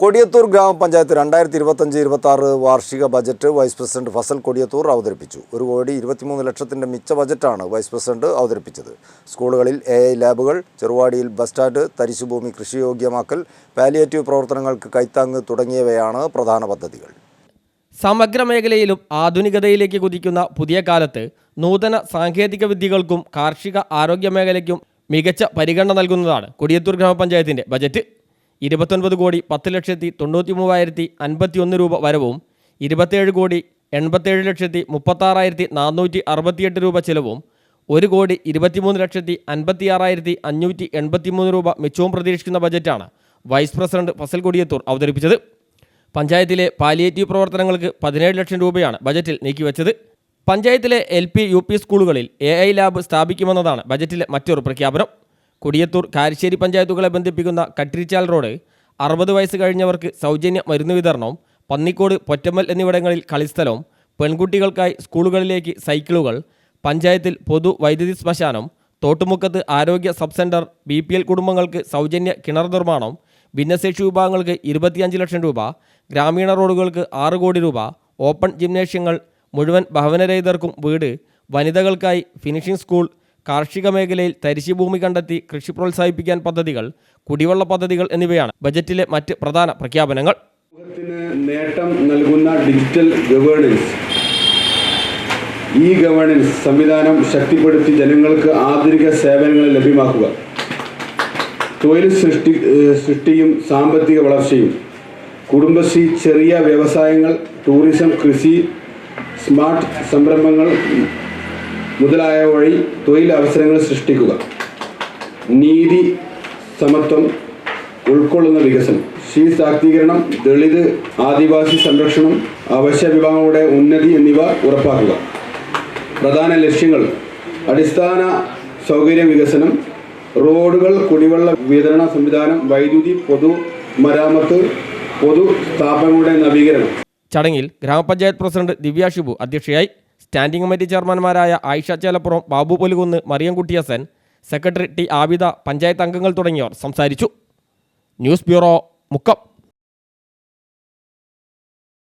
കൊടിയത്തൂർ ഗ്രാമപഞ്ചായത്ത് രണ്ടായിരത്തി ഇരുപത്തഞ്ച് ഇരുപത്തി ആറ് വാർഷിക budget vice president Fazal Kodiyathur അവതരിപ്പിച്ചു. ഒരു കോടി ഇരുപത്തിമൂന്ന് ലക്ഷത്തിന്റെ മിച്ച ബജറ്റാണ് വൈസ് പ്രസിഡന്റ് അവതരിപ്പിച്ചത്. സ്കൂളുകളിൽ എ ഐ ലാബുകൾ ചെറുവാടിയിൽ ബസ് സ്റ്റാൻഡ് തരിശുഭൂമി കൃഷിയോഗ്യമാക്കൽ പാലിയേറ്റീവ് പ്രവർത്തനങ്ങൾക്ക് കൈത്താങ്ങ് തുടങ്ങിയവയാണ് പ്രധാന പദ്ധതികൾ. സമഗ്ര മേഖലയിലും ആധുനികതയിലേക്ക് കുതിക്കുന്ന പുതിയ കാലത്ത് നൂതന സാങ്കേതിക വിദ്യകൾക്കും കാർഷിക ആരോഗ്യ മേഖലയ്ക്കും മികച്ച പരിഗണന നൽകുന്നതാണ് കൊടിയത്തൂർ ഗ്രാമപഞ്ചായത്തിന്റെ ബജറ്റ്. ഇരുപത്തൊൻപത് കോടി പത്ത് ലക്ഷത്തി തൊണ്ണൂറ്റി മൂവായിരത്തി അൻപത്തി ഒന്ന് രൂപ വരവും ഇരുപത്തേഴ് കോടി എൺപത്തേഴ് ലക്ഷത്തി മുപ്പത്താറായിരത്തി നാനൂറ്റി അറുപത്തിയെട്ട് രൂപ ചിലവും ഒരു കോടി ഇരുപത്തിമൂന്ന് ലക്ഷത്തി അൻപത്തി ആറായിരത്തി അഞ്ഞൂറ്റി എൺപത്തിമൂന്ന് രൂപ മിച്ചവും പ്രതീക്ഷിക്കുന്ന ബജറ്റാണ് വൈസ് പ്രസിഡന്റ് ഫസൽ കൊടിയത്തൂർ അവതരിപ്പിച്ചത്. പഞ്ചായത്തിലെ പാലിയേറ്റീവ് പ്രവർത്തനങ്ങൾക്ക് പതിനേഴ് ലക്ഷം രൂപയാണ് ബജറ്റിൽ നീക്കിവെച്ചത്. പഞ്ചായത്തിലെ എൽ പി യു പി സ്കൂളുകളിൽ എ ഐ ലാബ് സ്ഥാപിക്കുമെന്നതാണ് ബജറ്റിലെ മറ്റൊരു പ്രഖ്യാപനം. കൊടിയത്തൂർ കാരിശ്ശേരി പഞ്ചായത്തുകളെ ബന്ധിപ്പിക്കുന്ന കട്ടിരിച്ചാൽ റോഡ് അറുപത് വയസ്സ് കഴിഞ്ഞവർക്ക് സൗജന്യ മരുന്ന് വിതരണവും പന്നിക്കോട് പൊറ്റമ്മൽ എന്നിവിടങ്ങളിൽ കളിസ്ഥലവും പെൺകുട്ടികൾക്കായി സ്കൂളുകളിലേക്ക് സൈക്കിളുകൾ പഞ്ചായത്തിൽ പൊതു വൈദ്യുതി ശ്മശാനം തോട്ടുമുക്കത്ത് ആരോഗ്യ sub centre B P L കുടുംബങ്ങൾക്ക് സൗജന്യ കിണർ നിർമ്മാണം ഭിന്നശേഷി വിഭാഗങ്ങൾക്ക് ഇരുപത്തിയഞ്ച് ലക്ഷം രൂപ ഗ്രാമീണ റോഡുകൾക്ക് ആറ് കോടി രൂപ ഓപ്പൺ ജിംനേഷ്യങ്ങൾ മുഴുവൻ ഭവനരഹിതർക്കും വീട് വനിതകൾക്കായി ഫിനിഷിംഗ് സ്കൂൾ കാർഷിക മേഖലയിൽ തരിശുഭൂമി കണ്ടെത്തി കൃഷി പ്രോത്സാഹിപ്പിക്കാൻ പദ്ധതികൾ കുടിവെള്ള പദ്ധതികൾ എന്നിവയാണ് ബജറ്റിലെ മറ്റ് പ്രധാന പ്രഖ്യാപനങ്ങൾ. നേട്ടം നൽകുന്ന ഡിജിറ്റൽ ഗവേണൻസ് ഈ ഗവേണൻസ് സംവിധാനം ശക്തിപ്പെടുത്തി ജനങ്ങൾക്ക് ആധുനിക സേവനങ്ങൾ ലഭ്യമാക്കുക. തൊഴിൽ സൃഷ്ടി സൃഷ്ടിയും സാമ്പത്തിക വളർച്ചയും. കുടുംബശ്രീ ചെറിയ വ്യവസായങ്ങൾ ടൂറിസം കൃഷി സ്മാർട്ട് സംരംഭങ്ങൾ മുതലായ വഴി തൊഴിൽ അവസരങ്ങൾ സൃഷ്ടിക്കുക. നീതി സമത്വം ഉൾക്കൊള്ളുന്ന വികസനം. സ്ത്രീ ശാക്തീകരണം ദളിത് ആദിവാസി സംരക്ഷണം അവശ്യ വിഭാഗങ്ങളുടെ ഉന്നതി എന്നിവ ഉറപ്പാക്കുക. പ്രധാന ലക്ഷ്യങ്ങൾ അടിസ്ഥാന സൗകര്യ വികസനം റോഡുകൾ കുടിവെള്ള വിതരണ സംവിധാനം വൈദ്യുതി പൊതു മരാമത്ത് പൊതു സ്ഥാപനങ്ങളുടെ നവീകരണം. ചടങ്ങിൽ ഗ്രാമപഞ്ചായത്ത് പ്രസിഡന്റ് ദിവ്യ ഷിബു അധ്യക്ഷയായി സ്റ്റാൻഡിംഗ് കമ്മിറ്റി ചെയർമാൻമാരായ ആയിഷ ചേലപ്പുറം ബാബു പൊലുകുന്ന് മറിയം കുട്ടിയസൻ സെക്രട്ടറി ടി ആബിദ പഞ്ചായത്ത് അംഗങ്ങൾ തുടങ്ങിയവർ സംസാരിച്ചു. News bureau Mukkam.